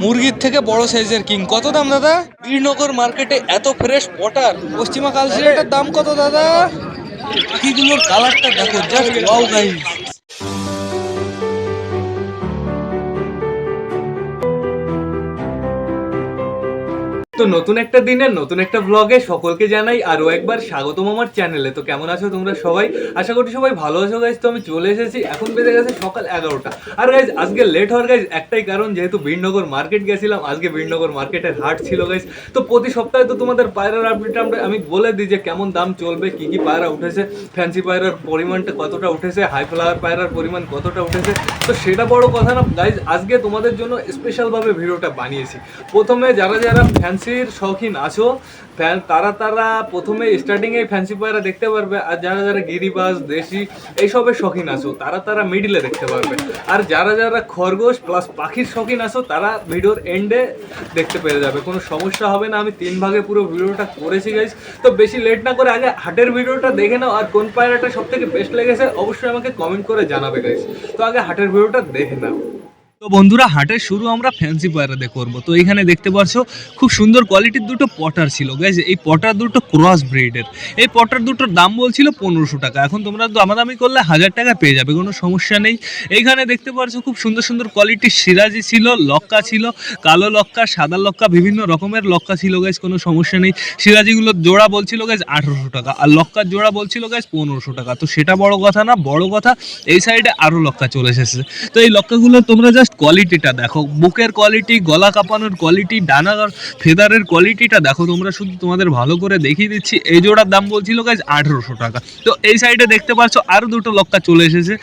মুরগির থেকে বড় সাইজের কিং। কত দাম, দাদা? বীরনগর মার্কেটে এত ফ্রেশ পটার পশ্চিমা কালচিরাটার দাম কত, দাদা? পাখিগুলোর কালারটা দেখো জাস্ট ওয়াও গাইস তো নতুন একটা দিনের নতুন একটা ব্লগে সকলকে জানাই আরও একবার স্বাগতম আমার চ্যানেলে তো কেমন আছো তোমরা সবাই? আশা করি সবাই ভালো আছো গাইজ তো আমি চলে এসেছি। এখন বেজে গেছে সকাল এগারোটা। আর গাইজ আজকে লেট হওয়ার গাইজ একটাই কারণ, যেহেতু বীরনগর মার্কেট গেছিলাম, আজকে বীরনগর মার্কেটের হাট ছিল গাইজ তো প্রতি সপ্তাহে তো তোমাদের পায়রার আপডেট আমরা, আমি বলে দিই যে কেমন দাম চলবে, কি কি পায়রা উঠেছে ফ্যান্সি পায়রার পরিমাণটা কতটা উঠেছে হাই ফ্লাওয়ার পায়রার পরিমাণ কতটা উঠেছে। তো সেটা বড় কথা না গাইজ আজকে তোমাদের জন্য স্পেশালভাবে ভিডিওটা বানিয়েছি। প্রথমে যারা যারা ফ্যান্সির শৌখিন আছো। তারা তারা, প্রথমে স্টার্টিং এ ফ্যান্সি পায়রা দেখতে পারবে, আর যারা যারা গিরিবাস, দেশি এইসবের শৌখিন আছো, তারা তারা মিডিলে দেখতে পারবে। আর যারা যারা খরগোশ প্লাস পাখির শৌখিন আছো, তারা ভিডিওর এন্ডে দেখতে পেরে যাবে। কোনো সমস্যা হবে না, আমি তিন ভাগে পুরো ভিডিওটা করেছি গাইজ তো বেশি লেট না করে আগে হাটের ভিডিওটা দেখে নাও, আর কোন পায়রাটা সব থেকে বেস্ট লেগেছে, অবশ্যই আমাকে কমেন্ট করে জানাবে গাইজ তো আগে হাটের ভিডিওটা দেখে নাও। তো বন্ধুরা, হাটের শুরু আমরা ফ্যান্সি পায়রা দিয়ে করব। তো এখানে দেখতে পাচ্ছ, খুব সুন্দর কোয়ালিটির দুটো পটার ছিল গাইজ এই পটার দুটো ক্রস ব্রিডের এই পটার দুটোর দাম বলছিল পনেরোশো টাকা। এখন তোমরা দামাদামি করলে হাজার টাকা পেয়ে যাবে, কোনো সমস্যা নেই। এইখানে দেখতে পাচ্ছ, খুব সুন্দর সুন্দর কোয়ালিটির সিরাজি ছিল, লক্কা ছিল, কালো লক্কা, সাদা লক্কা, বিভিন্ন রকমের লক্কা ছিল গাইজ কোনো সমস্যা নেই। সিরাজিগুলোর জোড়া বলছিল গাইজ আঠেরোশো টাকা। আর লক্কার জোড়া বলছিল গাইজ পনেরোশো টাকা। তো সেটা বড় কথা না, বড় কথা, এই সাইডে আরও লক্কা চলে এসেছে। তো এই লক্কাগুলো তোমরা জাস্ট কোয়ালিটিটা দেখো। বুকের কোয়ালিটি গলা কাঁপানোর কোয়ালিটি ডানা ফেদারের কোয়ালিটিটা দেখো। তোমরা শুধু তোমাদের ভালো করে দেখিয়ে দিচ্ছি। এই জোড়ার দাম বলছিল গাইজ আঠেরোশো টাকা। তো এই সাইডে দেখতে পাচ্ছ আরও দুটো লক্কা চলে এসেছে।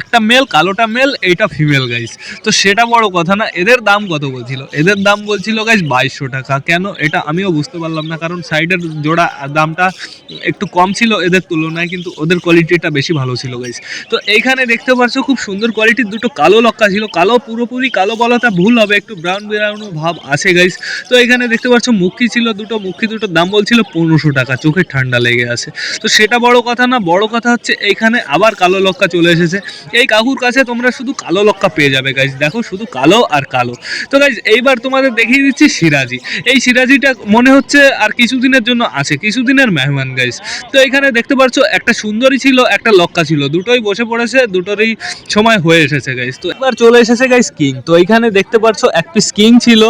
একটা মেল কালোটা মেল এইটা ফিমেল গাইজ তো সেটা বড় কথা না, এদের দাম কত বলছিল? এদের দাম বলছিল গাইজ বাইশশো টাকা। কেন? এটা আমিও বুঝতে পারলাম না, কারণ সাইডের জোড়া দামটা একটু কম ছিল এদের তুলনায়, কিন্তু ওদের কোয়ালিটিটা বেশি ভালো ছিল গাইজ তো এইখানে দেখতে পাচ্ছ খুব সুন্দর কোয়ালিটির দুটো কালো লক্কা ছিল। কালো পুরোপুরি কালো বলাটা ভুল হবে, একটু ব্রাউন ব্রাউন ভাব আছে গাইস তো এখানে দেখতে পাচ্ছ মুখি ছিল দুটো, মুখি দুটো দাম বলছিল পনেরোশো টাকা, চোখে ঠান্ডা লেগে আছে। তো সেটা বড় কথা না, বড় কথা হচ্ছে এইখানে আবার কালো লক্কা চলে এসেছে। এই কাকুর কাছে তোমরা শুধু কালো লক্কা পেয়ে যাবে গাইজ দেখো শুধু কালো আর কালো। তো গাইজ এইবার তোমাদের দেখিয়ে দিচ্ছি সিরাজি। এই সিরাজিটা মনে হচ্ছে আর কিছুদিনের জন্য আছে, কিছুদিনের মেহমান গাইজ তো এখানে দেখতে পাচ্ছ একটা সুন্দরী ছিল, একটা লক্কা ছিল। দুটোই বসে পড়েছে, দুটোরই সময় হয়ে এসেছে গাইজ তো এবার চলে এসেছে গাইজ কিং তো এইখানে দেখতে পাচ্ছ এক পিস কিং ছিল,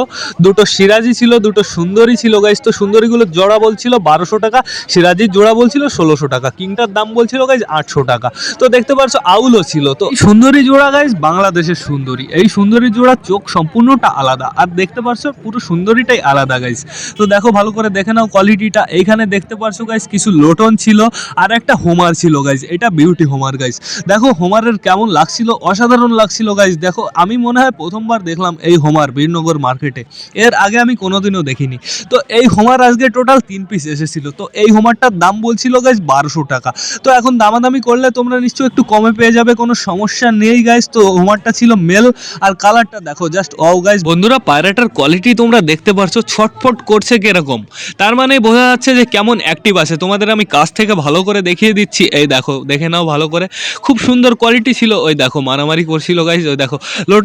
দুটো সিরাজি ছিল, দুটো সুন্দরী ছিল গাইজ তো সুন্দরীগুলো জোড়া বলছিল বারোশো টাকা, সিরাজির জোড়া বলছিল ষোলোশো টাকা। কিংটার দাম বলছিল গাইজ আটশো টাকা। তো দেখতে পাচ্ছ, আউলও ছিল। তো সুন্দরী জোড়া গাইজ বাংলাদেশের সুন্দরী। এই সুন্দরী জোড়া চোখ সম্পূর্ণটা আলাদা। আর দেখতে পাচ্ছ, পুরো সুন্দরীটাই আলাদা গাইজ তো দেখো, ভালো করে দেখে নাও কোয়ালিটিটা এইখানে দেখতে পাচ্ছ গাইজ কিছু লোটন ছিল, আর একটা হোমার ছিল গাইজ এটা বিউটি হোমার গাইজ দেখো, হোমারের কেমন লাগছিল, অসাধারণ লাগছিল গাইজ দেখো, আমি মনে হয় প্রথমবার দেখলাম এই হোমার বীরনগর মার্কেটে এর আগে আমি কোনোদিনও দেখিনি। তো এই হোমার আজকে টোটাল তিন পিস এসেছিল। তো এই হোমারটার দাম বলছিল গাইজ বারোশো টাকা। তো এখন দামাদামি করলে তোমরা নিশ্চয়ই একটু কমে পেয়ে যাবে, কোনো সমস্যা নেই গাইজ তো হোমারটা ছিল মেল আর কালারটা দেখো জাস্ট অও গাইজ বন্ধুরা পায়রাটার কোয়ালিটি তোমরা দেখতে পারছ, ছটফট করছে কীরকম। তার মানে বোঝা যাচ্ছে যে কেমন অ্যাক্টিভ আছে। তোমাদের আমি কাছ থেকে ভালো করে দেখিয়ে দিচ্ছি। এই দেখো, দেখে নাও ভালো করে। খুব সুন্দর কোয়ালিটি ছিল। ওই দেখো, মারামারি করছিল গাইজ ওই দেখো।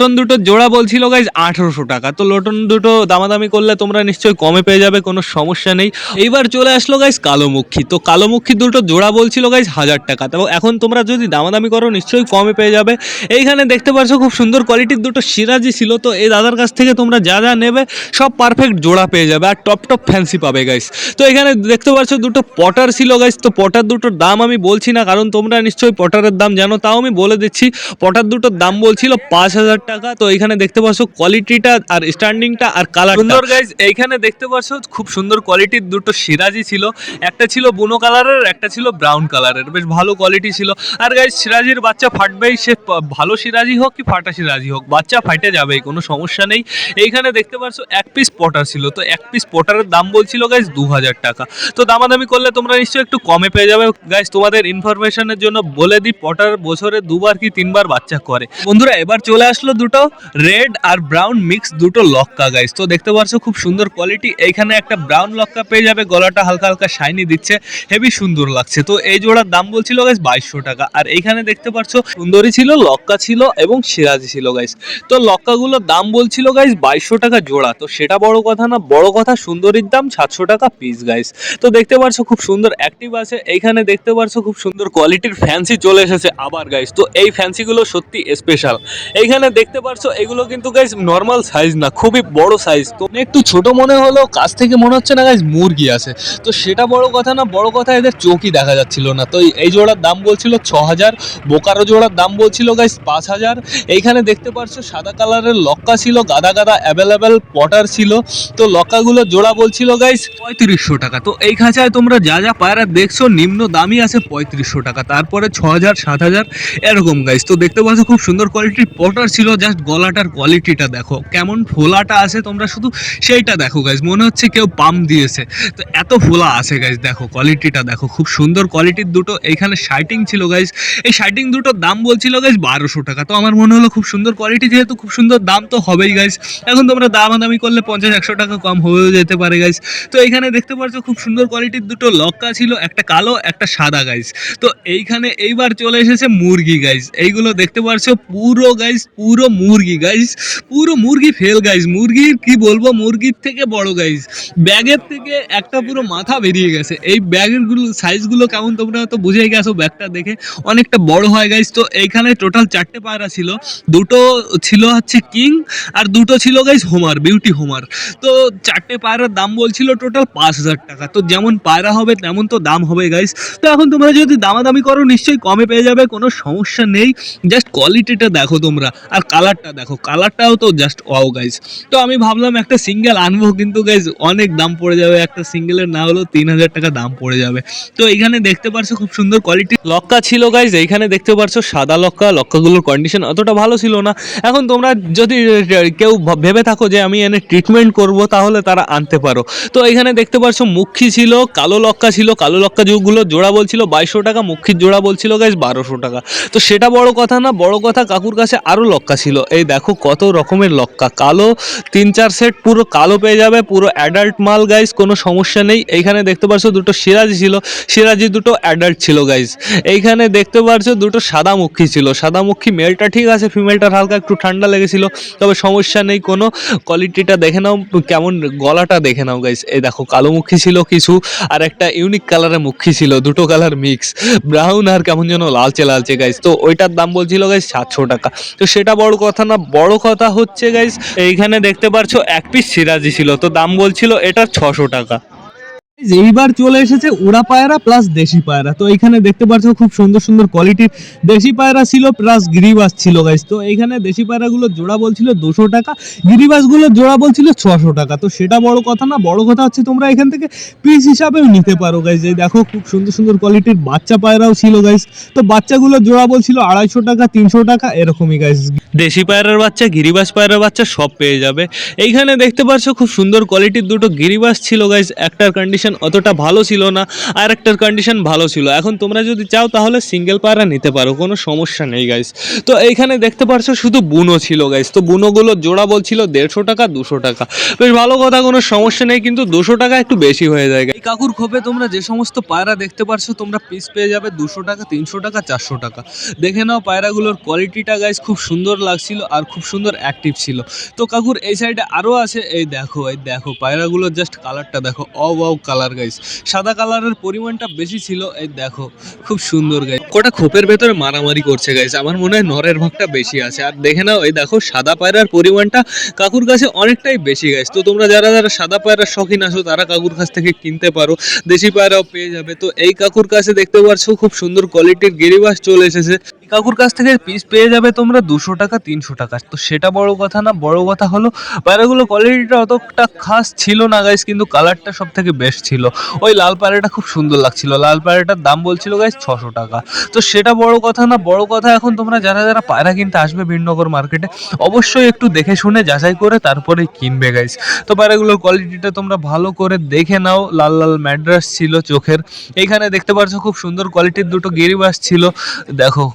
লোটন দুটো জোড়া বলছিল, গাইজ, আঠেরোশো টাকা। তো লোটন দুটো দামাদামি করলে তোমরা নিশ্চয়ই কমে পেয়ে যাবে, কোনো সমস্যা নেই। এইবার চলে আসলো, গাইজ কালোমুখী তো কালোমুখী দুটো জোড়া বলছিল, গাইজ, হাজার টাকা। তো এখন তোমরা যদি দামাদামি করো, নিশ্চয়ই কমে পেয়ে যাবে। এইখানে দেখতে পাচ্ছ খুব সুন্দর কোয়ালিটির দুটো সিরাজি ছিল। তো এই দাদার কাছ থেকে তোমরা যা যা নেবে, সব পারফেক্ট জোড়া পেয়ে যাবে আর টপ টপ ফ্যান্সি পাবে গাইস তো এখানে দেখতে পাচ্ছ দুটো পটার ছিল গাইস তো পটার দুটোর দাম আমি বলছি না, কারণ তোমরা নিশ্চয়ই পটারের দাম জানো। তাও আমি বলে দিচ্ছি পটার দুটোর দাম বলছিল পাঁচ হাজার টাকা, তো এখানে দেখতে পাচ্ছ কোয়ালিটিটা আর স্ট্যান্ডিংটা আর কালার সুন্দর গাইস এইখানে দেখতে পাচ্ছ খুব সুন্দর কোয়ালিটির দুটো সিরাজি ছিল। একটা ছিল বুনো কালারের, একটা ছিল ব্রাউন কালারের। বেশ ভালো কোয়ালিটি ছিল। আর গাইস সিরাজির বাচ্চা ফাটবেই সে ভালো সিরাজি হোক কি ফাটা সিরাজি হোক, বাচ্চা ফাটে যাবেই কোনো সমস্যা নেই। এইখানে দেখতে পাচ্ছ এক পিস পটার ছিল। তো এক পিস পটারের দাম বলছিল গাইস দু হাজার টাকা। তো দামাদামি করলে তোমরা নিশ্চয়ই একটু কমে পেয়ে যাবে। গাইস তোমাদের ইনফরমেশনের জন্য বলে দিই পটার বছরে দুবার কি তিনবার বাচ্চা করে। বন্ধুরা, এবার চলে আসলো দুটো রেড আর ব্রাউন মিক্স দুটো লক্কা গাইস তো দেখতে পাচ্ছ খুব সুন্দর কোয়ালিটি এইখানে একটা ব্রাউন লক্কা পেয়ে যাবে, গলাটা হালকা হালকা শাইনি দিচ্ছে হেভি সুন্দর লাগছে। তো এই জোড়ার দাম বলছিল গাইস বাইশশো টাকা। আর এইখানে দেখতে পাচ্ছ, সুন্দরী ছিল, লক্কা ছিল এবং সিরাজি ছিল গাইস তো লক্কাগুলোর দাম বলছিল গাইস বাইশশো টাকা জোড়া। তো সেটা বড় কথা না, বড় কথা, সুন্দরীর দাম সাতশো টাকা পিস গাইস তো দেখতে পাচ্ছ, খুব সুন্দর অ্যাক্টিভ আছে। এইখানে দেখতে পাচ্ছ, খুব সুন্দর কোয়ালিটির ফ্যান্সি চলে এসেছে আবার গাইস তো এই ফ্যান্সিগুলো সত্যি স্পেশাল এইখানে দেখতে পাচ্ছ এগুলো কিন্তু গাইস নর্মাল সাইজ না, খুবই বড় সাইজ তো একটু ছোট মনে হলো কাছ থেকে মনে হচ্ছে না গাইস মুরগি আছে। তো সেটা বড় কথা না, বড় কথা এদের চোখই দেখা যাচ্ছিল না। তো এই- জোড়ার দাম বলছিল ছ হাজার বোকারো জোড়ার দাম বলছিল গাইস পাঁচ হাজার এইখানে দেখতে পারছ, সাদা কালারের লক্কা ছিল, গাদা গাদা অ্যাভেলেবেল পটার ছিল। তো লক্কাগুলো জোড়া বলছিল গাইস পঁয়ত্রিশশো টাকা। তো এই খাঁচায় তোমরা যা যা পায়রা দেখছ, নিম্ন দামই আছে পঁয়ত্রিশশো টাকা। তারপরে ছ হাজার সাত হাজার এরকম গাইস তো দেখতে পাচ্ছ, খুব সুন্দর কোয়ালিটির পটার ছিল। জাস্ট গলাটার কোয়ালিটিটা দেখো। কেমন ফোলাটা আছে তোমরা শুধু সেইটা দেখো গাইস মনে হচ্ছে কেউ পাম্প দিয়েছে। তো এত ফোলা আছে গাইস দেখো কোয়ালিটিটা দেখো। খুব সুন্দর কোয়ালিটির দুটো, এইখানে শাইটিং ছিল গাইস এই শাইটিং দুটোর দাম বলছিল গাইস বারোশো টাকা। তো আমার মনে হলো খুব সুন্দর কোয়ালিটি যেহেতু খুব সুন্দর দাম তো হবেই গাইস এখন তোমরা দামাদামি করলে পঞ্চাশ, একশো টাকা কম হয়েও যেতে পারে গাইস তো এইখানে দেখতে পাচ্ছ খুব সুন্দর কোয়ালিটির দুটো লক্কা ছিল, একটা কালো, একটা সাদা গাইস তো এইখানে এইবার চলে এসেছে মুরগি গাইস এইগুলো দেখতে পাচ্ছ পুরো গাইস পুরো মুরগি গাইস পুরো মুরগি ফেল গাইস মুরগির কি বলব? মুরগির থেকে বড় গাইস ব্যাগের থেকে একটা পুরো মাথা বেরিয়ে গেছে। এই ব্যাগেরগুলো সাইজগুলো কেমন তোমরা তো বুঝেই গেছো ব্যাগটা দেখে। অনেকটা বড় হয় গাইস তো এইখানে টোটাল চারটে পায়রা ছিল। দুটো ছিল হচ্ছে কিং আর দুটো ছিল গাইস হোমার বিউটি হোমার তো চারটে পায়রার দাম বলছিল টোটাল পাঁচ হাজার টাকা। তো যেমন পায়রা হবে, তেমন তো দাম হবে গাইস তো এখন তোমরা যদি দামাদামি করো, নিশ্চয়ই কমে পেয়ে যাবে, কোনো সমস্যা নেই। জাস্ট কোয়ালিটিটা দেখো তোমরা। আর কালারটা দেখো কালারটাও তো জাস্ট ওয়াও গাইজ তো আমি ভাবলাম একটা সিঙ্গেল আনব, কিন্তু গাইস অনেক দাম পড়ে যাবে। একটা সিঙ্গেলের না হলেও তিন হাজার টাকা দাম পড়ে যাবে। তো এখানে দেখতে পারছ খুব সুন্দর কোয়ালিটি লক্কা ছিল গাইস এইখানে দেখতে পারছ সাদা লক্কা। লক্কাগুলোর কন্ডিশন অতটা ভালো ছিল না। এখন তোমরা যদি কেউ ভেবে থাকো যে আমি এনে ট্রিটমেন্ট করব, তাহলে তারা আনতে পারো। তো এখানে দেখতে পারছ মুখী ছিল, কালো লক্কা ছিল। কালো লক্কা যেগুলো জোড়া বলছিল, বাইশশো টাকা। মুখির জোড়া বলছিল গাইজ বারোশো টাকা। তো সেটা বড় কথা না, বড় কথা কাকুর কাছে আরও লক্কা ছিল। এই দেখো কত রকমের লক্কা। কালো তিন চার সেট পুরো কালো পেয়ে যাবে, পুরো অ্যাডাল্ট মাল গাইস কোনো সমস্যা নেই। এইখানে দেখতে পাচ্ছ দুটো সিরাজি ছিল। সিরাজি দুটো অ্যাডাল্ট ছিল গাইস এইখানে দেখতে পাচ্ছ দুটো সাদামুখী ছিল। সাদামুখী মেলটা ঠিক আছে ফিমেলটার হালকা একটু ঠান্ডা লেগেছিল, তবে সমস্যা নেই কোনো। কোয়ালিটিটা দেখে নাও, কেমন গলাটা দেখে নাও গাইস এই দেখো কালো মুখী ছিল কিছু, আর একটা ইউনিক কালারের মুখী ছিল, দুটো কালার মিক্স ব্রাউন আর কেমন যেন লালচে লালচে গাইস তো ওইটার দাম বলছিল গাইস সাতশো টাকা। তো সেটা বড় কথা না, বড় কথা হচ্ছে গাইস এইখানে দেখতে পারছ এক পিস সিরাজি ছিল, তো দাম বলছিল এটা ছশো টাকা। এইবার চলে এসেছে উড়া পায়রা প্লাস দেশি পায়রা। তো এখানে দেখতে পাচ্ছ খুব সুন্দর সুন্দর কোয়ালিটির দেশি পায়রা ছিল প্লাস গিরিবাস ছিল গাইস তো এইখানে দেশি পায়রাগুলো জোড়া বলছিল দুশো টাকা, গিরিবাসগুলো জোড়া বলছিল ছশো টাকা। তো সেটা বড় কথা না, বড় কথা হচ্ছে তোমরা এখান থেকে পিস হিসাবেও নিতে পারো গাইস এই দেখো খুব সুন্দর সুন্দর কোয়ালিটির বাচ্চা পায়রাও ছিল গাইস তো বাচ্চাগুলো জোড়া বলছিল আড়াইশো টাকা, তিনশো টাকা, এরকমই গাইস দেশি পায়রার বাচ্চা, গিরিবাস পায়রার বাচ্চা সব পেয়ে যাবে। এইখানে দেখতে পাচ্ছ খুব সুন্দর কোয়ালিটির দুটো গিরিবাস ছিল গাইস একটার কন্ডিশন অতটা ভালো ছিল না, আর একটার কন্ডিশন ভালো ছিল। এখন তোমরা যদি চাও তাহলে সিঙ্গেল পায়রা নিতে পারো, কোনো সমস্যা নেই গাইস তো এইখানে দেখতে পাচ্ছ শুধু বুনো ছিল গাইস তো বুনোগুলো জোড়া বলছিল দেড়শো টাকা, দুশো টাকা। বেশ ভালো কথা, কোনো সমস্যা নেই, কিন্তু দুশো টাকা একটু বেশি হয়ে যায় এই কাকুর খোপে তোমরা যে সমস্ত পায়রা দেখতে পারছ, তোমরা পিস পেয়ে যাবে দুশো টাকা, তিনশো টাকা, চারশো টাকা। দেখে নাও পায়রাগুলোর কোয়ালিটিটা গাইস খুব সুন্দর লাগছিল আর খুব সুন্দর অ্যাক্টিভ ছিল। তো কাকুর এই সাইডে আরও আছে, এই দেখো এই দেখো, পায়রাগুলোর জাস্ট কালারটা দেখো, অ কালার গাইস সাদা কালারের পরিমাণটা বেশি ছিল, এই দেখো, খুব সুন্দর গাইস কটা খোপের ভেতরে মারামারি করছে গাইস আমার মনে হয় নরের ভাগটা বেশি আছে। আর দেখে নাও, এই দেখো, সাদা পায়রার পরিমাণটা কাকুর কাছে অনেকটাই বেশি গাইস তো তোমরা যারা যারা সাদা পায়রার শখিন আছো, তারা কাকুর কাছ থেকে কিনতে পারো। দেশি পায়রাও পেয়ে যাবে। তো এই কাকুর কাছে দেখতে পাচ্ছ, খুব সুন্দর কোয়ালিটির গিরিবাস চলে এসেছে। কাকুর কাছ থেকে পিস পেয়ে যাবে তোমরা দুশো টাকা, তিনশো টাকা। তো সেটা বড় কথা না, বড় কথা হলো, পায়রাগুলো কোয়ালিটিটা অতটা খাস ছিল না গাইস কিন্তু কালারটা সব থেকে বেস্ট ছিল। ওই লাল পায়রাটা খুব সুন্দর লাগছিল। লাল পায়রাটার দাম বলছিল গাইস ছশো টাকা। তো সেটা বড় কথা না, বড় কথা এখন তোমরা যারা যারা পায়রা কিনতে আসবে বীরনগর মার্কেটে অবশ্যই একটু দেখে শুনে যাচাই করে তারপরে কিনবে গাইস তো পায়রাগুলোর কোয়ালিটিটা তোমরা ভালো করে দেখে নাও। লাল লাল ম্যাড্রাস ছিল চোখের। এইখানে দেখতে পাচ্ছ খুব সুন্দর কোয়ালিটির দুটো গিরিবাস ছিল। দেখো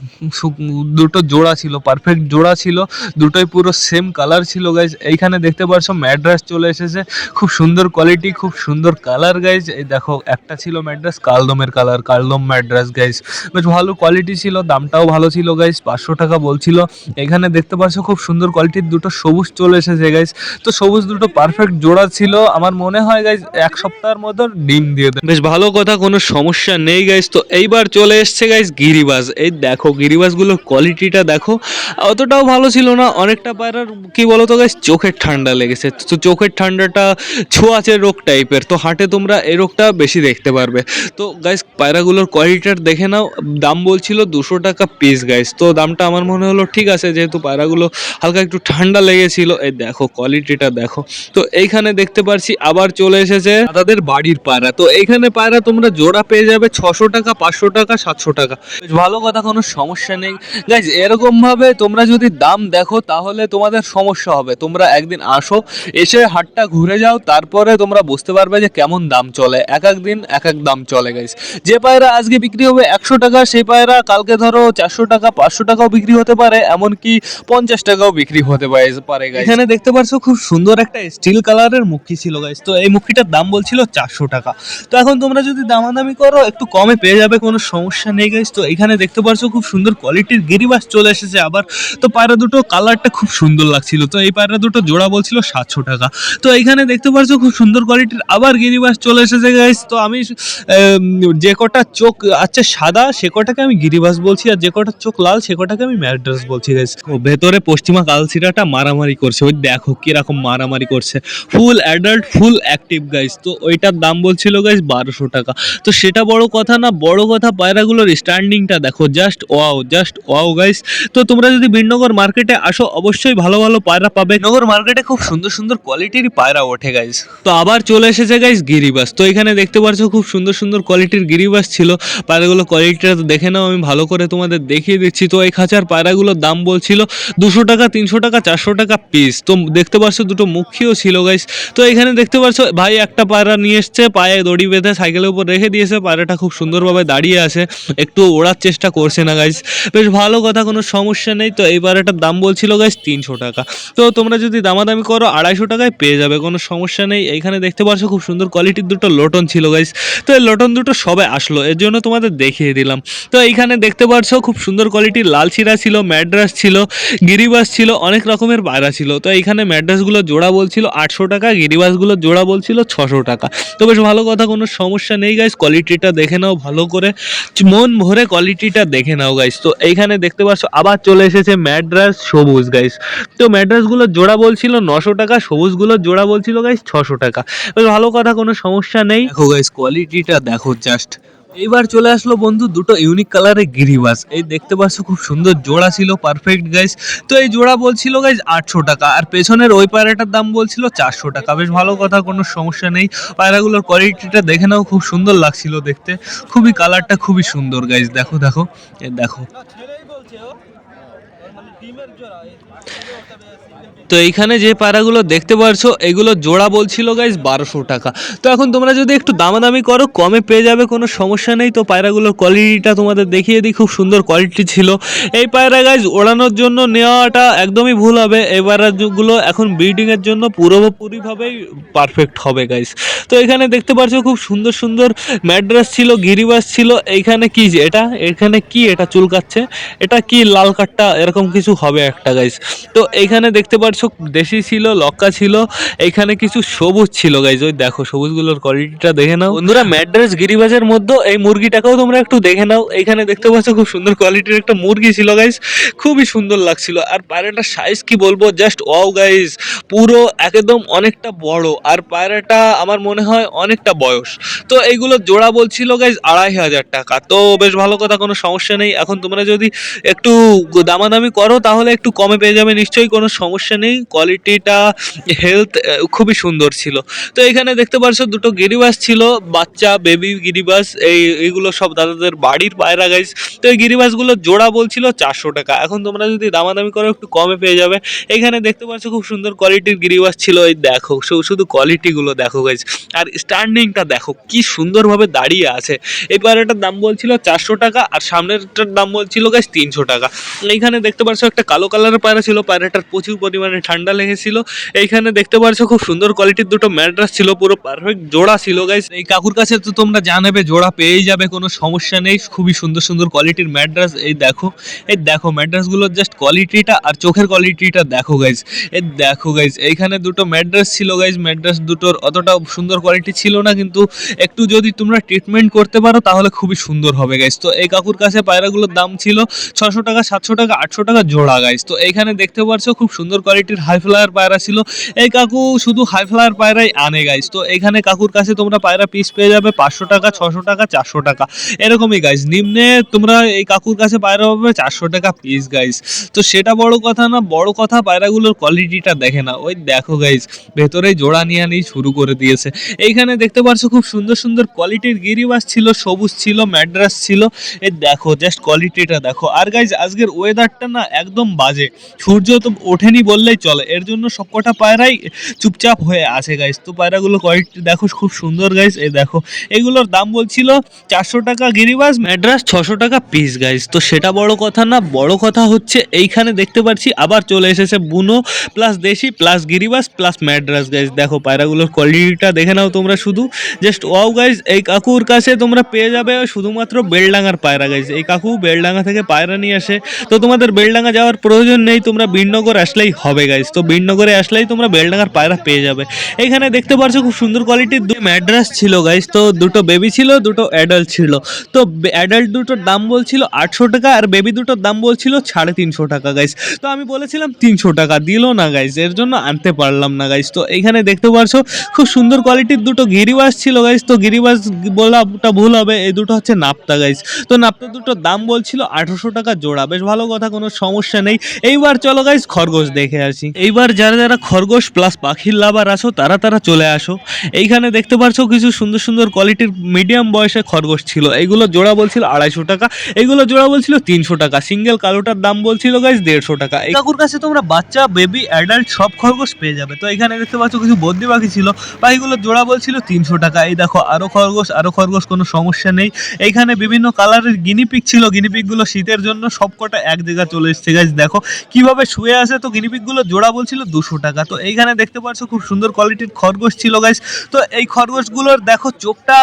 দুটো জোড়া ছিল পারফেক্ট জোড়া ছিল, দুটোই পুরো সেম কালার ছিল গাইজ এইখানে দেখতে পাচ্ছ ম্যাড্রাস চলে এসেছে। খুব সুন্দর কোয়ালিটি খুব সুন্দর কালার গাইজ এই দেখো, একটা ছিল ম্যাড্রাস কালদমের কালার কালদম ম্যাড্রাস গাইজ বেশ ভালো কোয়ালিটি ছিল, দামটাও ভালো ছিল গাইজ পাঁচশো টাকা বলছিল। এখানে দেখতে পাচ্ছ খুব সুন্দর কোয়ালিটির দুটো সবুজ চলে এসেছে গাইজ তো সবুজ দুটো পারফেক্ট জোড়া ছিল। আমার মনে হয় গাইজ এক সপ্তাহের মতো ডিম দিয়ে দেবে। বেশ ভালো কথা, কোনো সমস্যা নেই গাইজ তো এইবার চলে এসছে গাইজ গিরিবাজ এই দেখো গিরিবাজগুলোর কোয়ালিটিটা দেখো, অতটাও ভালো ছিল না, অনেকটা পায়রার, কি বলতো গাইজ চোখের ঠান্ডা লেগেছে। তো চোখের ঠান্ডাটা ছোঁয়াচে রোগ টাইপের তো হাটে তোমরা এই রোগটা বেশি দেখতে পারবে। তো গাইস পায়রাগুলোর কোয়ালিটিটা দেখে নাও, দাম বলছিল দুশো টাকা পিস গাইস তো দামটা আমার মনে হলো ঠিক আছে, যেহেতু পায়রাগুলো হালকা একটু ঠান্ডা লেগেছিল, এই দেখো কোয়ালিটিটা দেখো। তো এইখানে দেখতে পারছি আবার চলে এসেছে তাদের বাড়ির পায়রা, তো এইখানে পায়রা তোমরা জোড়া পেয়ে যাবে ছশো টাকা, পাঁচশো টাকা, সাতশো টাকা। ভালো কথা, কোনো সমস্যা নেই। গাইজ এরকম ভাবে তোমরা যদি দাম দেখো, তাহলে তোমাদের সমস্যা হবে। তোমরা একদিন আসো, এসে হাটটা ঘুরে যাও, তারপরে তোমরা বুঝতে পারবে যে কেমন দাম চলে। এক এক দিন, এক এক দাম চলে গাইজ যে পায়রা আজকে বিক্রি হবে একশো টাকা, সেই পায়রা কালকে ধরো চারশো টাকা, পাঁচশো টাকাও বিক্রি হতে পারে, এমনকি পঞ্চাশ টাকাও বিক্রি হতে পারে পারে, guys। এখানে দেখতে পাচ্ছ খুব সুন্দর একটা স্টিল কালারের মুখি ছিল গাইজ তো এই মুখিটার দাম বলছিল চারশো টাকা। তো এখন তোমরা যদি দামাদামি করো, একটু কমে পেয়ে যাবে, কোনো সমস্যা নেই গাইজ তো এখানে দেখতে পাচ্ছ খুব সুন্দর কোয়ালিটির গিরিবাস চলে এসেছে আবার। তো পায়রা দুটো কালারটা খুব সুন্দর লাগছিল। তো এই পায়রা দুটো জোড়া বলছিল সাতশো টাকা। তো এইখানে দেখতে পাচ্ছ খুব সুন্দর কোয়ালিটির আবার গিরিবাস চলে এসেছে গাইস তো আমি যে কটা চোখ আছে সাদা, সে কটাকে আমি গিরিবাস বলছি, আর যে কটা চোখ লাল, সে কটাকে আমি ম্যাড্রাস বলছি গাইস ভেতরে পশ্চিমা কালসিরাটা মারামারি করছে। ওই দেখো কীরকম মারামারি করছে। Full adult full active guys তো ওইটার দাম বলছিল গাইস বারোশো টাকা। তো সেটা বড় কথা না, বড় কথা পায়রাগুলোর স্ট্যান্ডিংটা দেখো just wow just wow guys তো তোমরা যদি বীরনগর মার্কেটে আসো অবশ্যই ভালো ভালো পায়রা পাবে। নগর মার্কেটে খুব সুন্দর সুন্দর কোয়ালিটির পায়রা ওঠে গাইস তো আবার চলে এসেছে গাইস গিরিবাস। তো এখানে দেখতে পাচ্ছ খুব সুন্দর সুন্দর কোয়ালিটির গিরিবাস ছিল। পায়রাগুলো কোয়ালিটিটা তো দেখে নাও আমি ভালো করে তোমাদের দেখিয়ে দিচ্ছি। তো এই খাঁচার পায়রাগুলোর দাম বলছিল দুশো টাকা তিনশো টাকা চারশো টাকা পিস তো দেখতে পাচ্ছ দুটো মুখিও ছিল গাইস তো এখানে দেখতে পাচ্ছ ভাই একটা পায়রা নিয়ে এসছে পায়ে দড়ি বেঁধে সাইকেলের উপর রেখে দিয়েছে। পায়রাটা খুব সুন্দরভাবে দাঁড়িয়ে আছে। একটু ওড়ার চেষ্টা করছে না গাইজ বেশ ভালো কথা, কোনো সমস্যা নেই। তো এই পায়রাটার দাম বলছিল গাইজ তিনশো টাকা। তো তোমরা যদি দামাদামি করো, আড়াইশো টাকায় পেয়ে যাবে, কোনো সমস্যা নেই। এইখানে দেখতে পাচ্ছ খুব সুন্দর কোয়ালিটির দুটো লোটন ছিল গাইজ তো এই লোটন দুটো সবে আসলো, এর জন্য তোমাদের দেখিয়ে দিলাম। তো এইখানে দেখতে পাচ্ছ খুব সুন্দর কোয়ালিটির লাল শিরা ছিল, ম্যাড্রাস ছিল, গিরিবাস ছিল, অনেক রকমের পায়রা ছিল। তো এইখানে ম্যাড্রাসগুলো জোড়া বলছিল আটশো টাকা, গিরিবাসগুলো জোড়া বলছিল ছশো টাকা। তো বেশ ভালো কথা, কোনো সমস্যা নেই গাইস কোয়ালিটিটা দেখে নাও ভালো করে। মন ভরে কোয়ালিটিটা দেখে নাও গাইজ তো এইখানে দেখতে পাচ্ছ, আবার চলে এসেছে ম্যাড্রাস সবুজ গাইস তো ম্যাড্রাসগুলোর জোড়া বলছিল নশো টাকা, সবুজগুলোর জোড়া বলছিল গাইস ছশো টাকা। ভালো কথা, কোনো সমস্যা নেই। দেখো গাইস কোয়ালিটিটা দেখো জাস্ট এইবার চলে আসলো বন্ধু দুটো ইউনিক কালারের গিরিবাস। এই দেখতে পাচ্ছ খুব সুন্দর জোড়া ছিল পারফেক্ট গাইস তো এই জোড়া বলছিল গাইজ আটশো টাকা, আর পেছনের ওই পায়রাটার দাম বলছিল চারশো টাকা। বেশ ভালো কথা, কোনো সমস্যা নেই। পায়রাগুলোর কোয়ালিটিটা দেখে নাও, খুব সুন্দর লাগছিল দেখতে। খুবই কালারটা খুবই সুন্দর গাইজ দেখো দেখো। দেখো। তো এইখানে যে পায়রাগুলো দেখতে পারছ, এগুলো জোড়া বলছিল গাইজ বারোশো টাকা। তো এখন তোমরা যদি একটু দামাদামি করো, কমে পেয়ে যাবে, কোনো সমস্যা নেই। তো পায়রাগুলোর কোয়ালিটিটা তোমাদের দেখিয়ে দিই, খুব সুন্দর কোয়ালিটি ছিল। এই পায়রা গাইজ ওড়ানোর জন্য নেওয়াটা একদমই ভুল হবে। এই পায়রাগুলো এখন ব্রিডিংয়ের জন্য পুরোপুরিভাবেই পারফেক্ট হবে গাইজ তো এখানে দেখতে পাচ্ছ খুব সুন্দর সুন্দর ম্যাড্রাস ছিল, গিরিবাস ছিল। এইখানে কি এটা? এখানে কি এটা চুলকাচ্ছে? এটা কি লাল কাঠটা এরকম কিছু হবে একটা গাইজ তো এইখানে দেখতে পাচ্ছ দেশি ছিল, লক্কা ছিল এইখানে কিছু সবুজ ছিল গাইজ ওই দেখো সবুজগুলোর কোয়ালিটিটা দেখে নাও। বন্ধুরা ম্যাড্রাস গিরিবাজের মধ্যে এই মুরগিটাকেও তোমরা একটু দেখে নাও। এখানে দেখতে পাচ্ছ খুব সুন্দর কোয়ালিটির একটা মুরগি ছিল গাইজ খুবই সুন্দর লাগছিল। আর পায়রাটার সাইজ কি বলব জাস্ট ওয়াও গাইজ পুরো একদম অনেকটা বড়। আর পায়রাটা আমার মনে হয় অনেকটা বয়স। তো এইগুলো জোড়া বলছিল গাইজ আড়াই হাজার টাকা। তো বেশ ভালো কথা, কোনো সমস্যা নেই। এখন তোমরা যদি একটু দামাদামি করো, তাহলে একটু কমে পেয়ে যাবে। নিশ্চয়ই কোনো সমস্যা নেই। নেই কোয়ালিটিটা হেলথ খুবই সুন্দর ছিল। তো এখানে দেখতে পাচ্ছ দুটো গিরিবাস ছিল, বাচ্চা বেবি গিরিবাস, এই এইগুলো সব দাদাদের বাড়ির পায়রা গাইস তো এই গিরিবাসগুলো জোড়া বলছিল চারশো টাকা। এখন তোমরা যদি দামাদামি করো, একটু কমে পেয়ে যাবে। এখানে দেখতে পাচ্ছ খুব সুন্দর কোয়ালিটির গিরিবাস ছিল, এই দেখো শুধু কোয়ালিটিগুলো দেখো গাইস আর স্ট্যান্ডিংটা দেখো, কি সুন্দরভাবে দাঁড়িয়ে আছে। এই পায়রাটার দাম বলছিল চারশো টাকা, আর সামনেরটার দাম বলছিল গাইস তিনশো টাকা। এইখানে দেখতে পাচ্ছ একটা কালো কালারের পায়রা ছিল, পায়রাটার প্রচুর পরিমাণে ঠান্ডা লেগেছিল। এইখানে দেখতে পাচ্ছ খুব সুন্দর কোয়ালিটির দুটো ম্যাড্রাস ছিল, পুরো পারফেক্ট জোড়া ছিল গাইস এই কাকুর কাছে তো তোমরা জানাবে, জোড়া পেয়েই যাবে, কোনো সমস্যা নেই। খুবই সুন্দর সুন্দর কোয়ালিটির ম্যাড্রাস এই দেখো। এই দেখো ম্যাড্রাসগুলোর জাস্ট কোয়ালিটিটা আর চোখের কোয়ালিটিটা দেখো গাইস এই দেখো গাইস এইখানে দুটো ম্যাড্রাস ছিল গাইস ম্যাড্রাস দুটোর অতটা সুন্দর কোয়ালিটি ছিল না, কিন্তু একটু যদি তোমরা ট্রিটমেন্ট করতে পারো, তাহলে খুবই সুন্দর হবে গাইস তো এই কাকুর কাছে পায়রাগুলোর দাম ছিল ছশো টাকা, সাতশো টাকা, আটশো টাকা জোড়া গাইস তো এইখানে দেখতে পাচ্ছ খুব সুন্দর কোয়ালিটির হাই ফ্লায়ার পায়রা ছিল। এই কাকু শুধু হাই ফ্লায়ার পায়রাই আনে গাইস তো এখানে কাকুর কাছে তোমরা পায়রা পিস পেয়ে যাবে পাঁচশো টাকা, ছশো টাকা, চারশো টাকা। এরকমই গাইস নিম্নে তোমরা এই কাকুর কাছে পায়রা পাবে চারশো টাকা পিস গাইস তো সেটা বড় কথা না, বড় কথা পায়রাগুলোর কোয়ালিটিটা দেখে না ওই দেখো গাইস ভেতরে জোড়া নিয়ে নিয়ে শুরু করে দিয়েছে। এইখানে দেখতে পাচ্ছ খুব সুন্দর সুন্দর কোয়ালিটির গিরিবাস ছিল, সবুজ ছিল, ম্যাড্রাস ছিল। এই দেখো জাস্ট কোয়ালিটিটা দেখো। আর গাইজ আজকের ওয়েদারটা না একদম বাজে। সূর্য তো ওঠেনি বললেই চলে। এর জন্য সবকটা পায়রাই চুপচাপ হয়ে আছে গাইস তো পায়রাগুলো কোয়ালিটি দেখো, খুব সুন্দর গাইস এই দেখো, এগুলোর দাম বলছিল চারশো টাকা গিরিবাস ম্যাড্রাস ছশো টাকা পিস গাইস তো সেটা বড় কথা না, বড় কথা হচ্ছে এইখানে দেখতে পাচ্ছি আবার চলে এসেছে বুনো প্লাস দেশি প্লাস গিরিবাস প্লাস ম্যাড্রাস গাইস দেখো, পায়রাগুলোর কোয়ালিটিটা দেখে নাও তোমরা শুধু। জাস্ট ওয়াও গাইজ এই কাকুর কাছে তোমরা পেয়ে যাবে শুধুমাত্র বেলডাঙ্গার পায়রা গাইজ এই কাকু বেলডাঙ্গা থেকে পায়রা নিয়ে আসে। তো তোমাদের বেলডাঙ্গা যাওয়ার প্রয়োজন নেই, তোমরা বিননগর আসলেই হবে। গাইজ তো বিননগরে আসলেই তোমরা বেলডাঙ্গার পায়রা পেয়ে যাবে। এখানে দেখতে পাচ্ছ খুব সুন্দর কোয়ালিটির দুটো ম্যাড্রাস ছিল গাইজ তো দুটো বেবি ছিল, দুটো অ্যাডাল্ট ছিল। তো অ্যাডাল্ট দুটোর দাম বলছিল আটশো টাকা আর বেবি দুটোর দাম বলছিল সাড়ে তিনশো টাকা গাইজ তো আমি বলেছিলাম তিনশো টাকা, দিল না গাইজ এর জন্য আনতে পারলাম না গাইজ তো এখানে দেখতে পাচ্ছ খুব সুন্দর কোয়ালিটির দুটো গিরিবাস ছিল গাইজ তো গিরিবাস বলাটা ভুল হবে, এই দুটো হচ্ছে নাপ্তা গাইজ তো নাপ্তা দুটোর দাম বলছিল আঠারোশো টাকা জোড়া। বেশ ভালো কথা, কোনো সমস্যা নেই। এইবার চলো গাইজ খরগোশ দেখে আসি। এইবার যারা যারা খরগোশ প্লাস পাখির লাভার আসো তারা তারা চলে আসো। এইখানে দেখতে পাচ্ছ কিছু সুন্দর সুন্দর কোয়ালিটির মিডিয়াম বয়সে খরগোশ ছিল। এইগুলো জোড়া বলছিল আড়াইশো টাকা, এইগুলো জোড়া বলছিল তিনশো টাকা। সিঙ্গেল কালোটার দাম বলছিল গাইজ দেড়শো টাকা। এই কাকুর কাছে তোমরা বাচ্চা বেবি অ্যাডাল্ট সব খরগোশ পেয়ে যাবে। তো এখানে দেখতে পাচ্ছ কিছু বদ্রি পাখি ছিল। পাখিগুলো জোড়া বলছিল তিনশো টাকা। এই দেখো, আরও খরগোশ আরও খরগোশ, কোনো সমস্যা নেই। এইখানে বিভিন্ন কালারের গিনিপিক ছিল। গিনিপিকগুলো শীতের জন্য সবকটা এক জায়গায় চলে এসছে। গাইজ দেখো, কীভাবে শুয়ে আছে তো গিনিপিকগুলো জোড়া বলছিল দুশো টাকা। তো এইখানে দেখতে পাচ্ছ খুব সুন্দর কোয়ালিটির খরগোশ ছিল গাইস তো এই খরগোশগুলোর দেখো চোখটা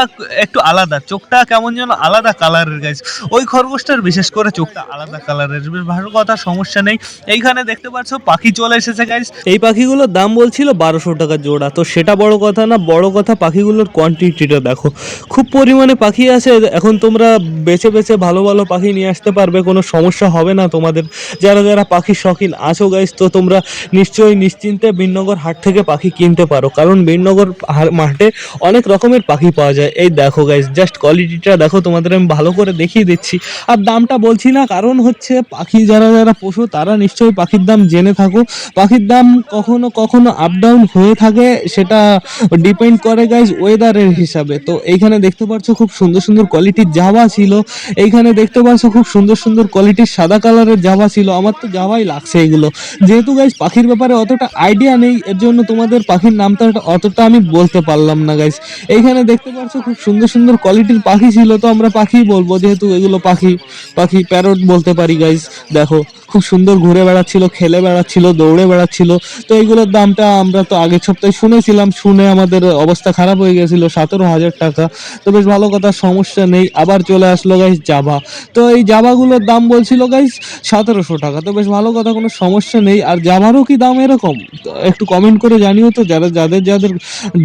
একটু আলাদা, চোখটা কেমন যেন আলাদা কালারের গাইস ওই খরগোশটার বিশেষ করে চোখটা আলাদা কালারের বেশ ভালো কথা, সমস্যা নেই। এইখানে দেখতে পাচ্ছ পাখি চলে এসেছে গাইস এই পাখিগুলোর দাম বলছিল বারোশো টাকা জোড়া। তো সেটা বড় কথা না, বড় কথা পাখিগুলোর কোয়ান্টিটিটা দেখো। খুব পরিমাণে পাখি আছে, এখন তোমরা বেছে বেছে ভালো ভালো পাখি নিয়ে আসতে পারবে, কোনো সমস্যা হবে না তোমাদের। যারা যারা পাখির শখিন আছো গাইস তো তোমরা নিশ্চয়ই নিশ্চিন্তে বিনগর হাট থেকে পাখি কিনতে পারো। কারণ বিনগর হা- মাঠে অনেক রকমের পাখি পাওয়া যায়। এই দেখো গাইজ জাস্ট কোয়ালিটিটা দেখো, তোমাদের আমি ভালো করে দেখিয়ে দিচ্ছি। আর দামটা বলছি না, কারণ হচ্ছে পাখি যারা যারা পশু, তারা নিশ্চয়ই পাখির দাম জেনে থাকো। পাখির দাম কখনো কখনো আপ ডাউন হয়ে থাকে, সেটা ডিপেন্ড করে গাইজ ওয়েদারের হিসাবে। তো এইখানে দেখতে পাচ্ছ খুব সুন্দর সুন্দর কোয়ালিটির জাভা ছিল। এইখানে দেখতে পাচ্ছ খুব সুন্দর সুন্দর কোয়ালিটির সাদা কালারের জাভা ছিল। আমার তো জাভাই লাগছে এগুলো। যেহেতু গাইজ পাখির ব্যাপারে অতটা আইডিয়া নেই, এর জন্য তোমাদের পাখির নামটা অতটা আমি বলতে পারলাম না গাইস এইখানে দেখতে পাচ্ছ খুব সুন্দর সুন্দর কোয়ালিটির পাখি ছিল, তো আমরা পাখি বলব, যেহেতু এগুলো পাখি পাখি প্যারট বলতে পারি গাইস দেখো, খুব সুন্দর ঘুরে বেড়াচ্ছিল, খেলে বেড়াচ্ছিল, দৌড়ে বেড়াচ্ছিল, তো এইগুলোর দামটা আমরা তো আগের সপ্তাহে শুনেছিলাম, শুনে আমাদের অবস্থা খারাপ হয়ে গেছিল, সতেরো হাজার টাকা। তো বেশ ভালো কথা, সমস্যা নেই। আবার চলে আসলো গাইস জাভা। তো এই জাভাগুলোর দাম বলছিল গাইস সতেরোশো টাকা। তো বেশ ভালো কথা, কোনো সমস্যা নেই। আর জাভারও কি দাম এরকম? একটু কমেন্ট করে জানিও তো, যারা, যাদের যাদের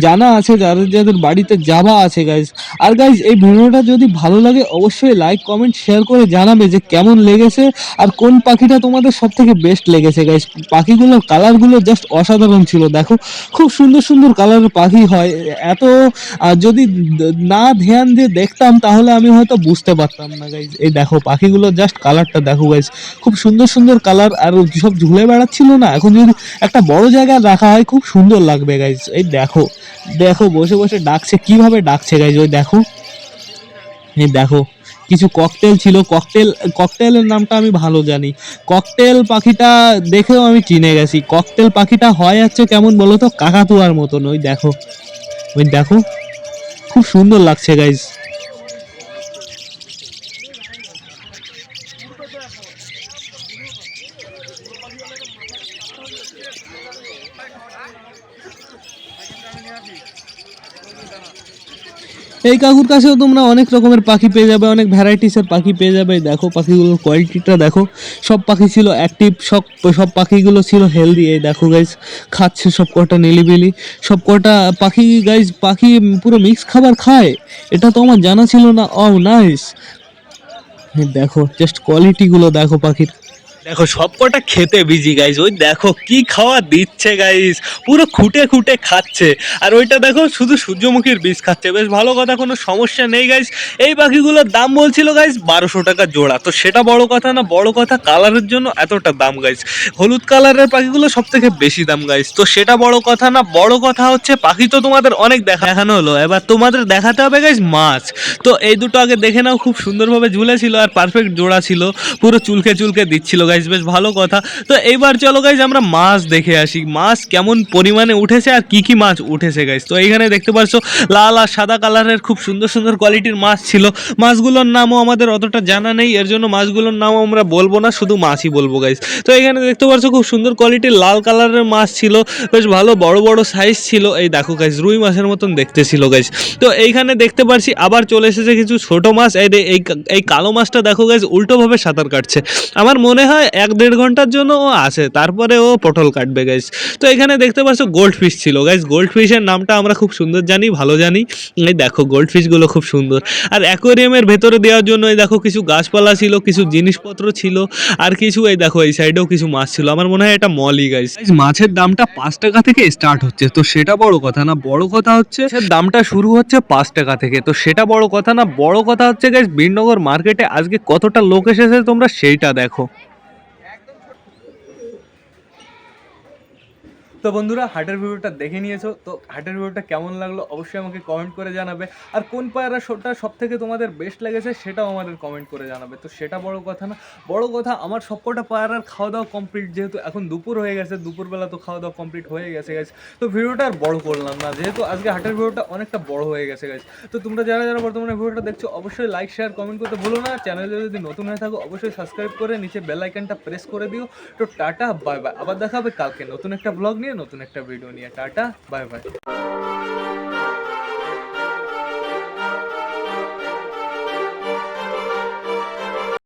জানা আছে, যাদের যাদের বাড়িতে জাভা আছে গাইজ আর গাইজ এই ভিডিওটা যদি ভালো লাগে, অবশ্যই লাইক কমেন্ট শেয়ার করে জানাবে যে কেমন লেগেছে আর কোন পাখিটা তোমাদের সব থেকে বেস্ট লেগেছে গাইজ পাখিগুলোর কালারগুলো জাস্ট অসাধারণ ছিল, দেখো। খুব সুন্দর সুন্দর কালারের পাখি হয়। এত যদি না ধ্যান দিয়ে দেখতাম, তাহলে আমি হয়তো বুঝতে পারতাম না গাইজ এই দেখো, পাখিগুলো জাস্ট কালারটা দেখো গাইজ খুব সুন্দর সুন্দর কালার আর সব ঝুলে বেড়াচ্ছিল না। না এখন যদি একটা বড় জায়গায় রাখা হয়, খুব সুন্দর লাগবে গাইজ এই দেখো দেখো, বসে বসে ডাকছে, কীভাবে ডাকছে গাইজ ওই দেখো। এই দেখো, কিছু ককটেল ছিল ককটেল ককটেলের নামটা আমি ভালো জানি। ককটেল পাখিটা দেখেও আমি চিনে গেছি। ককটেল পাখিটা হয় হচ্ছে কেমন বলো তো, কাকাতুয়ার মতন, ওই দেখো। ওই দেখো, খুব সুন্দর লাগছে গাইজ এই কাকুর কাছেও তোমরা অনেক রকমের পাখি পেয়ে যাবে, অনেক ভ্যারাইটিসের পাখি পেয়ে যাবে। দেখো পাখিগুলোর কোয়ালিটিটা দেখো। সব পাখি ছিল অ্যাক্টিভ সব সব পাখিগুলো ছিল হেলদি এই দেখো গাইজ খাচ্ছে সব কটা নিলিবিলি। সব কটা পাখি গাইজ পাখি পুরো মিক্স খাবার খায়। এটা তো আমার জানা ছিল না। ও নাইস দেখো জাস্ট কোয়ালিটিগুলো দেখো পাখির। দেখো সব কটা খেতে বিজি গাইজ ওই দেখো কি খাওয়া দিচ্ছে গাইজ পুরো খুঁটে খুঁটে খাচ্ছে। আর ওইটা দেখো, শুধু সূর্যমুখীর বীজ খাচ্ছে। বেশ ভালো কথা, কোনো সমস্যা নেই গাইজ এই পাখিগুলোর দাম বলছিল গাইজ বারোশো টাকা জোড়া। তো সেটা বড় কথা না, বড় কথা কালারের জন্য এতটা দাম গাইজ হলুদ কালারের পাখিগুলো সব থেকে বেশি দাম গাইজ তো সেটা বড় কথা না, বড় কথা হচ্ছে, পাখি তো তোমাদের অনেক দেখা দেখানো হলো। এবার তোমাদের দেখাতে হবে গাইজ মাছ। তো এই দুটো আগে দেখে নাও, খুব সুন্দরভাবে ঝুলেছিল আর পারফেক্ট জোড়া ছিল। পুরো চুলকে চুলকে দিচ্ছিল গাইজ বেশ ভালো কথা। তো এইবার চলো গাইজ আমরা মাছ দেখে আসি। মাছ কেমন পরিমাণে উঠেছে আর কি কি মাছ উঠেছে গাইজ তো এইখানে দেখতে পাচ্ছ লাল আর সাদা কালারের খুব সুন্দর সুন্দর কোয়ালিটির মাছ ছিল। মাছগুলোর নামও আমাদের অতটা জানা নেই, এর জন্য মাছগুলোর নামও আমরা বলব না, শুধু মাছই বলব গাইজ তো এখানে দেখতে পাচ্ছ খুব সুন্দর কোয়ালিটির লাল কালারের মাছ ছিল, বেশ ভালো বড় বড় সাইজ ছিল। এই দেখো গাইজ রুই মাছের মতন দেখতে ছিল গাইজ তো এইখানে দেখতে পাচ্ছি আবার চলে এসেছে কিছু ছোট মাছ। এই এই কালো মাছটা দেখো গাইজ উল্টোভাবে সাঁতার কাটছে। আমার মনে হয় এক দেড় ঘণ্টার জন্য ও আসে। তারপরে ও পটল কাটবে গাইস তো এখানে দেখতে পাচ্ছ গোল্ড ফিশ ছিল গাইস গোল্ড ফিশের নামটা আমরা খুব সুন্দর জানি, ভালো জানি। এই দেখো গোল্ড ফিশগুলো খুব সুন্দর। আর অ্যাকোয়ারিয়ামের ভেতরে দেওয়ার জন্য এই দেখো, কিছু গাছপালা ছিল, কিছু জিনিসপত্র ছিল, আর কিছু এই দেখো, এই সাইডেও কিছু মাছ ছিল। আমার মনে হয় এটা মলি গাইস মাছের দামটা পাঁচ টাকা থেকে স্টার্ট হচ্ছে, তো সেটা বড় কথা না। বড় কথা হচ্ছে দামটা শুরু হচ্ছে পাঁচ টাকা থেকে। তো সেটা বড় কথা না। বড় কথা হচ্ছে গাইস বীরনগর মার্কেটে আজকে কতটা লোক এসেছে তোমরা সেইটা দেখো। তো বন্ধুরা হার্টের ভিডিওটা দেখে নিয়েছো। তো হার্টের ভিডিওটা কেমন লাগল অবশ্যই আমাকে কমেন্ট করে জানাবে। আর কোন পায়রা শোটা সব থেকে তোমাদের বেস্ট লেগেছে সেটাও আমাদের কমেন্ট করে জানাবে। তো সেটা বড় কথা না, বড় কথা আমার সবকটা পায়রার খাওয়া দাওয়া কমপ্লিট যেহেতু এখন দুপুর হয়ে গেছে, দুপুরবেলা তো খাওয়া দাওয়া কমপ্লিট হয়ে গেছে গেছে তো ভিডিওটা আর বড় করলাম না, যেহেতু আজকে হার্টের ভিডিওটা অনেকটা বড় হয়ে গেছে গেছে তো তোমরা যারা যারা বর্তমানে ভিডিওটা দেখছ, অবশ্যই লাইক শেয়ার কমেন্ট করতে ভুলো না। চ্যানেলে যদি নতুন হয়ে থাকো, অবশ্যই সাবস্ক্রাইব করে নিচে বেল আইকনটা প্রেস করে দিও। তো টাটা বাই বাই আবার দেখা হবে কালকে নতুন একটা ব্লগ নিয়ে নতুন একটা ভিডিও নিয়ে। Tata bye bye